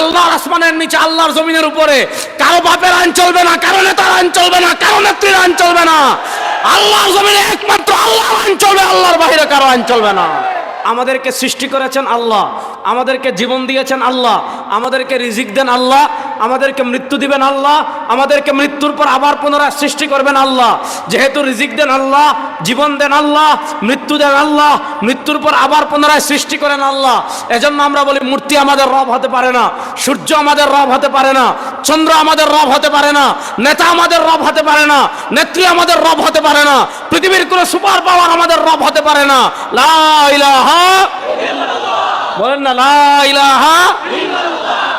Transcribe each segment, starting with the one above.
আল্লাহর আসমানের নিচে, আল্লাহর জমিনের উপরে। কারও বাপের আইন চলবে না, কারও নেতার আইন চলবে না, কারও নেত্রীর আইন চলবে না। আল্লাহর জমিনে একমাত্র আল্লাহর আইন চলবে, আল্লাহর বাহিরে কারও আইন চলবে না। আমাদেরকে সৃষ্টি করেছেন আল্লাহ, আমাদেরকে জীবন দিয়েছেন আল্লাহ, আমাদেরকে রিজিক দেন আল্লাহ আমাদেরকে মৃত্যু দিবেন আল্লাহ, আমাদেরকে মৃত্যুর পর আবার পুনরায় সৃষ্টি করবেন আল্লাহ। যেহেতু রিজিক দেন আল্লাহ, জীবন দেন আল্লাহ, মৃত্যু দেন আল্লাহ, মৃত্যুর পর আবার পুনরায় সৃষ্টি করেন আল্লাহ। এজন্য আমরা বলি, মূর্তি আমাদের রব হতে পারে না, সূর্য আমাদের রব হতে পারে না, চন্দ্র আমাদের রব হতে পারে না, নেতা আমাদের রব হতে পারে না, নেত্রী আমাদের রব হতে পারে না, পৃথিবীর কোনো সুপার পাওয়ার আমাদের রব হতে পারে না। লা ইলাহা বলেন না, লা ইলাহা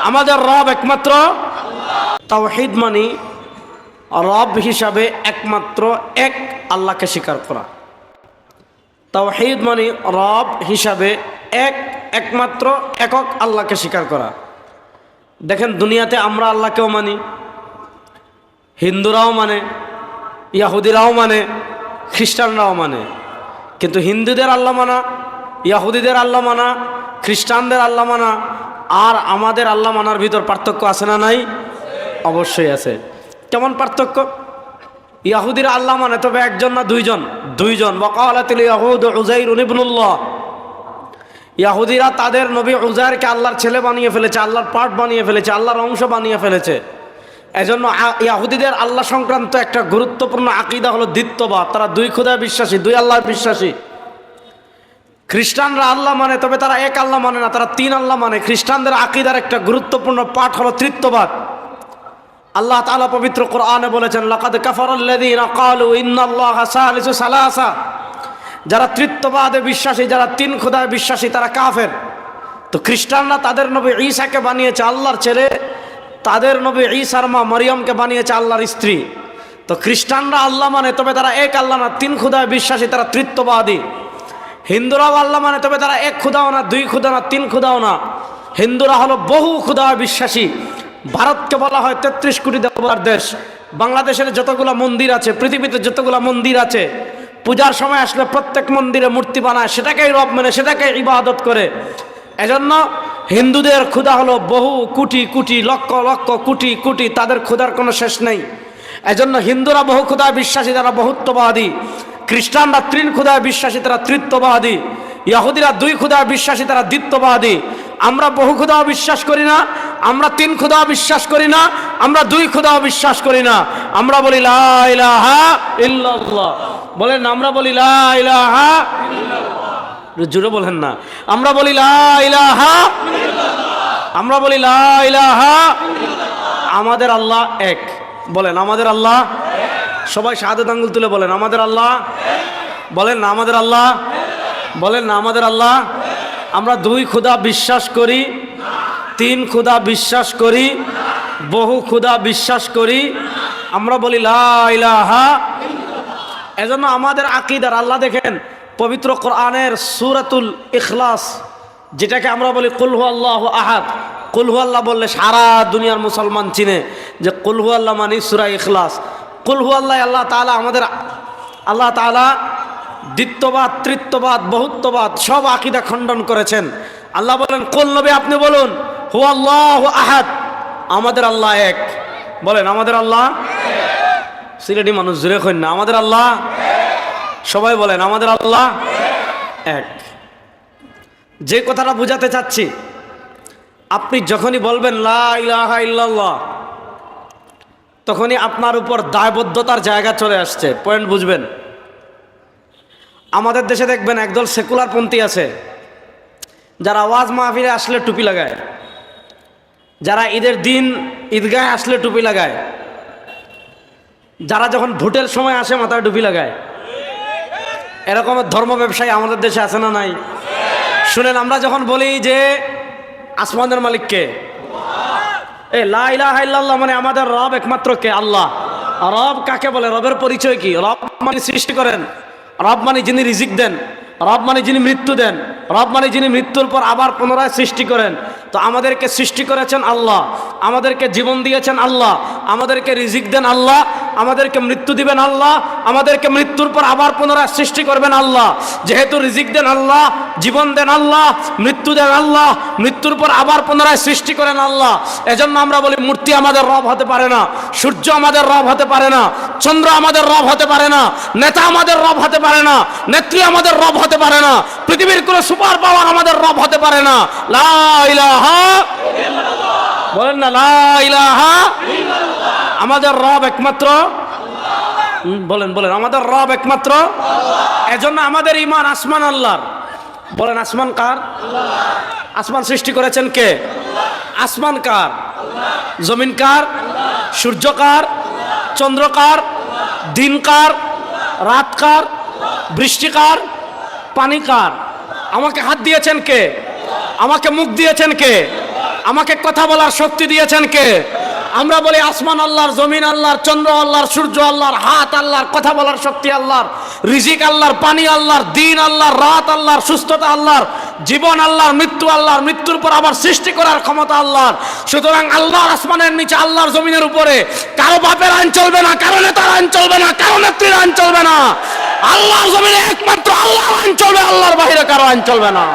আমাদের রব একমাত্র? তাওহীদ মানি রব হিসাবে একমাত্র এক আল্লাহকে স্বীকার করা। তাওহীদ মানি রব হিসাবে এক, একমাত্র একক আল্লাহকে স্বীকার করা। দেখেন, দুনিয়াতে আমরা আল্লাহকেও মানি, হিন্দুরাও মানে ইয়াহুদিরাও মানে খ্রিস্টানরাও মানে। কিন্তু হিন্দুদের আল্লাহ মানা, ইয়াহুদিদের আল্লাহ মানা, খ্রিস্টানদের আল্লাহ মানা আর আমাদের আল্লাহ মানার ভিতর পার্থক্য আছে না নাই? অবশ্যই আছে। কেমন পার্থক্য? ইয়াহুদির আল্লাহ মানে তবে একজন না দুইজন? দুইজন। বকালাতিল ইয়াহুদ ইয়াহুদিরা তাদের নবী উজাইরকে আল্লাহর ছেলে বানিয়ে ফেলেছে, আল্লাহর পার্ট বানিয়ে ফেলেছে, আল্লাহর অংশ বানিয়ে ফেলেছে। এজন্য ইয়াহুদিদের আল্লাহ সংক্রান্ত একটা গুরুত্বপূর্ণ আকিদা হলো দ্বিত্ববাদ। তারা দুই খুদা বিশ্বাসী, দুই আল্লাহর বিশ্বাসী। খ্রিস্টানরা আল্লাহ মানে তবে তারা এক আল্লাহ মানে না, তারা তিন আল্লাহ মানে। খ্রিস্টানদের আকিদার একটা গুরুত্বপূর্ণ পাঠ হলো তৃত্ববাদ। আল্লাহ তাআলা পবিত্র কোরআনে বলেছেন, লাকাদ কাফারাল্লাযীনা ক্বালু ইন্নাল্লাহা সালিসু সালাসা। যারা তৃত্ববাদে বিশ্বাসী, যারা তিন খোদায় বিশ্বাসী, তারা কাফের। তো খ্রিস্টানরা তাদের নবী ঈসাকে বানিয়েছে আল্লাহর ছেলে, তাদের নবী ঈসার মা মরিয়মকে বানিয়েছে আল্লাহর স্ত্রী। তো খ্রিস্টানরা আল্লাহ মানে তবে তারা এক আল্লাহ না, তিন খুদায় বিশ্বাসী, তারা তৃত্ববাদী। হিন্দুরাও আল্লাহ মানে তবে তারা এক খুদাও না, দুই খুদা না, তিন খুদাও না। হিন্দুরা হলো বহু খুদা বিশ্বাসী। ভারতকে বলা হয় তেত্রিশ কোটি দেবতার দেশ। বাংলাদেশের যতগুলো মন্দির আছে, পৃথিবীতে যতগুলো মন্দির আছে, পূজার সময় আসলে প্রত্যেক মন্দিরে মূর্তি বানায়, সেটাকেই রব মানে সেটাকে ইবাদত করে। এজন্য হিন্দুদের ক্ষুধা হলো বহু কোটি কোটি, লক্ষ লক্ষ, কোটি কোটি, তাদের ক্ষুধার কোনো শেষ নেই। এজন্য হিন্দুরা বহু ক্ষুধায় বিশ্বাসী, তারা বহুত্ববাদী। খ্রিস্টানরা ত্রিন ক্ষুধায় বিশ্বাসী, তারা তৃত্ববাদী। ইয়াহুদিরা দুই ক্ষুধায় বিশ্বাসী, তারা দ্বিত্ববাদী। আমরা বহু ক্ষুধাও বিশ্বাস করি না, আমরা তিন ক্ষুধাও বিশ্বাস করি না, আমরা দুই ক্ষুধাও বিশ্বাস করি না। আমরা বলি, লা ইলাহা ইল্লাল্লাহ। বলেন, আমরা বলি, লা ইলাহা জুড়ে বলেন না। আমরা বলি, লা ইলাহা আমরা বলি, লা ইলাহা আমাদের আল্লাহ এক। বলেন, আমাদের আল্লাহ সবাই শাহাদত আঙ্গুল তুলে বলেন, আমাদের আল্লাহ? বলেন না, আমাদের আল্লাহ? বলেন না, আমাদের আল্লাহ? আমরা দুই ক্ষুদা বিশ্বাস করি, তিন ক্ষুদা বিশ্বাস করি, বহু ক্ষুদা বিশ্বাস করি। আমরা বলি, লা ইলাহা এজন্য আমাদের আকিদার, আল্লাহ দেখেন, পবিত্র কোরআনের সুরাতুল ইখলাস, যেটাকে আমরা বলি কুলহু আল্লাহ আহাদ। কুলহু আল্লাহ বললে সারা দুনিয়ার মুসলমান চিনে যে কুলহু আল্লাহ মানে সুরা ইখলাস। কুলহু আল্লাহ আল্লাহ তাআলা আমাদের, আল্লাহ তাআলা দ্বিত্ববাদ, তৃত্ববাদ, বহুত্ববাদ সব আকিদা খণ্ডন করেছেন। আল্লাহ বলেন, কুল নবী আপনি বলুন হু আল্লাহ আহাদ। আমাদের আল্লাহ এক। বলেন, আমাদের আল্লাহ সিলেটি মানুষ জুড়ে কইন না, আমাদের আল্লাহ সবাই বলেন, আমাদের আল্লাহ এক। যে কথাটা বুঝাতে চাচ্ছি, আপনি যখনই বলবেন, লা ইলাহা ইল্লাল্লাহ তখনই আপনার উপর দায়বদ্ধতার জায়গা চলে আসছে। পয়েন্ট বুঝবেন? আমাদের দেশে দেখবেন একদল সেকুলার পন্থী আছে, যারা আওয়াজ মাহফিলে আসলে টুপি লাগায়, যারা ঈদের দিন ঈদগাহে আসলে টুপি লাগায়, যারা যখন ভোটের সময় আসে মাথায় টুপি লাগায়। এরকমের ধর্ম ব্যবসায়ী আমাদের দেশে আছে না নাই? শুনেন, আমরা যখন বলি যে আসমানের মালিককে এ লাহ মানে আমাদের রব একমাত্র কে? আল্লাহ। রব কাকে বলে? রবের পরিচয় কি? রব মানে সৃষ্টি করেন। রব মানে যিনি রিজিক দেন। রব মানে যিনি মৃত্যু দেন। রব মানে যিনি মৃত্যুর পর আবার পুনরায় সৃষ্টি করেন। তো আমাদেরকে সৃষ্টি করেছেন আল্লাহ। আমাদেরকে জীবন দিয়েছেন আল্লাহ। আমাদেরকে রিজিক দেন আল্লাহ। আমাদেরকে মৃত্যু দিবেন আল্লাহ, আমাদেরকে মৃত্যুর পর আবার পুনরায় সৃষ্টি করবেন আল্লাহ। যেহেতু রিজিক দেন আল্লাহ, জীবন দেন আল্লাহ, মৃত্যু দেন আল্লাহ, মৃত্যুর পর আবার পুনরায় সৃষ্টি করেন আল্লাহ। এজন্য আমরা বলি, মূর্তি আমাদের রব হতে পারে না, সূর্য আমাদের রব হতে পারে না, চন্দ্র আমাদের রব হতে পারে না, নেতা আমাদের রব হতে পারে না, নেত্রী আমাদের রব হতে পারে না, পৃথিবীর কোনো সুপার পাওয়ার আমাদের রব হতে পারে না। লা বলেন না, লা ইলাহা আমাদের রব একমাত্র? বলেন বলেন, আমাদের রব একমাত্র? এজন্য আমাদের ইমান আসমান আল্লাহর। বলেন, আসমান কার? আসমান সৃষ্টি করেছেন কে? আসমান কার? জমিন কার? সূর্য কার? চন্দ্র কার? দিন কার? রাত কার? বৃষ্টি কার? পানি কার? আমাকে হাত দিয়েছেন কে? আমাকে মুখ দিয়েছেন কে? আমাকে কথা বলার শক্তি দিয়েছেন কে? আমরা বলি আসমান আল্লাহর, জমিন আল্লাহর, চন্দ্র আল্লাহর, সূর্য আল্লাহর, হাত আল্লাহর, কথা বলার শক্তি আল্লাহর, রিজিক আল্লাহর, পানি আল্লাহর, দিন আল্লাহর, রাত আল্লাহর, সুস্থতা আল্লাহর, জীবন আল্লাহর, মৃত্যু আল্লাহর, মৃত্যুর পর আবার সৃষ্টি করার ক্ষমতা আল্লাহর। সুতরাং আল্লাহর আসমানের নিচে আল্লাহর জমিনের উপরে কারও বাপের আইন চলবে না, কারও নেতার আইন চলবে না, কারও নেত্রীর আইন চলবে না। আল্লাহর জমিনে একমাত্র আল্লাহর আইন চলবে, আল্লাহর বাহিরে কারও আইন চলবে না।